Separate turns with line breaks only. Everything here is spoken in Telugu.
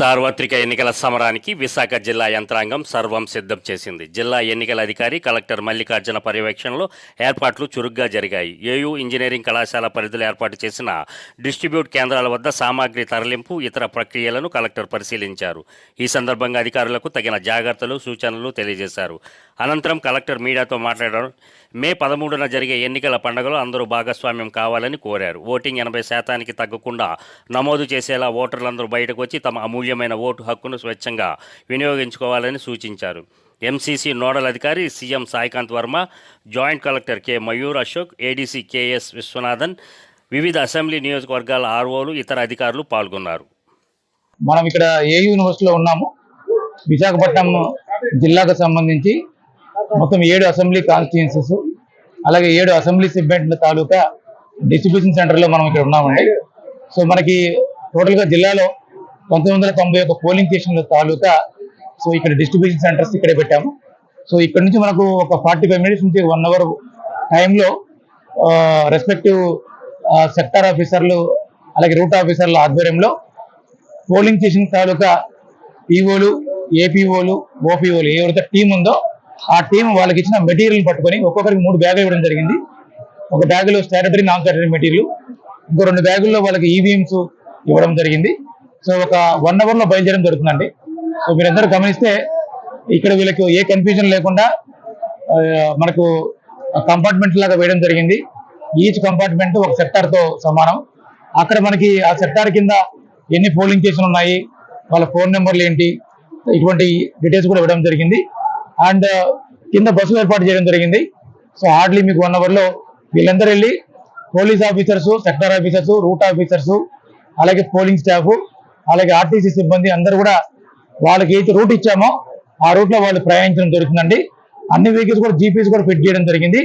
సార్వత్రిక ఎన్నికల సమరానికి విశాఖ జిల్లా యంత్రాంగం సర్వం సిద్ధం చేసింది. జిల్లా ఎన్నికల అధికారి కలెక్టర్ మల్లికార్జున పర్యవేక్షణలో ఏర్పాట్లు చురుగ్గా జరిగాయి. ఏయూ ఇంజనీరింగ్ కళాశాల పరిధిలో ఏర్పాటు చేసిన డిస్ట్రిబ్యూట్ కేంద్రాల వద్ద సామాగ్రి తరలింపు ఇతర ప్రక్రియలను కలెక్టర్ పరిశీలించారు. ఈ సందర్భంగా అధికారులకు తగిన జాగ్రత్తలు సూచనలు తెలియజేశారు. అనంతరం కలెక్టర్ మీడియాతో మాట్లాడారు. మే పదమూడున జరిగే ఎన్నికల పండుగలో అందరూ భాగస్వామ్యం కావాలని కోరారు. ఓటింగ్ ఎనభై శాతానికి తగ్గకుండా నమోదు చేసేలా ఓటర్లందరూ బయటకు వచ్చి తమ అమూల్యమైన ఓటు హక్కును స్వచ్ఛంగా వినియోగించుకోవాలని సూచించారు. ఎంసీసీ నోడల్ అధికారి C M Saikanth Varma joint collector K Mayur Ashok ADC K S Viswanathan వివిధ అసెంబ్లీ నియోజకవర్గాల ఆర్ఓలు ఇతర అధికారులు పాల్గొన్నారు.
మనం ఇక్కడ ఏ యూనివర్సిటీలో ఉన్నాము విశాఖపట్నం జిల్లాకు సంబంధించి మొత్తం ఏడు అసెంబ్లీ కాన్స్టిట్యున్సీస్ అలాగే ఏడు అసెంబ్లీ సిబ్బంది తాలూకా డిస్ట్రిబ్యూషన్ సెంటర్లో మనం ఇక్కడ ఉన్నామండి. సో మనకి టోటల్గా జిల్లాలో పంతొమ్మిది వందల తొంభై ఒక పోలింగ్ స్టేషన్ల తాలూకా సో ఇక్కడ డిస్ట్రిబ్యూషన్ సెంటర్స్ ఇక్కడే పెట్టాము. సో ఇక్కడ నుంచి మనకు ఒక ఫార్టీ ఫైవ్ మినిట్స్ నుంచి వన్ అవర్ టైంలో రెస్పెక్టివ్ సెక్టార్ ఆఫీసర్లు అలాగే రూట్ ఆఫీసర్ల ఆధ్వర్యంలో పోలింగ్ స్టేషన్ తాలూకా పీఓలు ఏపీఓలు ఓపీఓలు ఎవరైతే టీం ఉందో ఆ టీం వాళ్ళకి ఇచ్చిన మెటీరియల్ పట్టుకొని ఒక్కొక్కరికి మూడు బ్యాగులు ఇవ్వడం జరిగింది. ఒక బ్యాగులో స్టాటరీ నాన్ స్టాటరీ మెటీరియల్ ఇంకో రెండు బ్యాగుల్లో వాళ్ళకి ఈవీఎంస్ ఇవ్వడం జరిగింది. సో ఒక వన్ అవర్లో బయలుదేరడం జరుగుతుందండి. సో మీరందరూ గమనిస్తే ఇక్కడ వీళ్ళకి ఏ కన్ఫ్యూజన్ లేకుండా మనకు కంపార్ట్మెంట్ లాగా వేయడం జరిగింది. ఈచ్ కంపార్ట్మెంట్ ఒక సెక్టార్తో సమానం. అక్కడ మనకి ఆ సెక్టార్ కింద ఎన్ని పోలింగ్ స్టేషన్ ఉన్నాయి వాళ్ళ ఫోన్ నెంబర్లు ఏంటి ఇటువంటి డీటెయిల్స్ కూడా ఇవ్వడం జరిగింది. అండ్ కింద బస్సులు ఏర్పాటు చేయడం జరిగింది. సో హార్డ్లీ మీకు వన్ అవర్లో వీళ్ళందరూ వెళ్ళి police officers sector officers route officers అలాగే పోలింగ్ స్టాఫ్ అలాగే ఆర్టీసీ సిబ్బంది అందరూ కూడా వాళ్ళకి అయితే రూట్ ఇచ్చామో ఆ రూట్లో వాళ్ళు ప్రయాణించడం దొరికిందండి అన్ని వెహికల్స్ కూడా జీపీఎస్ కూడా ఫిట్ చేయడం జరిగింది.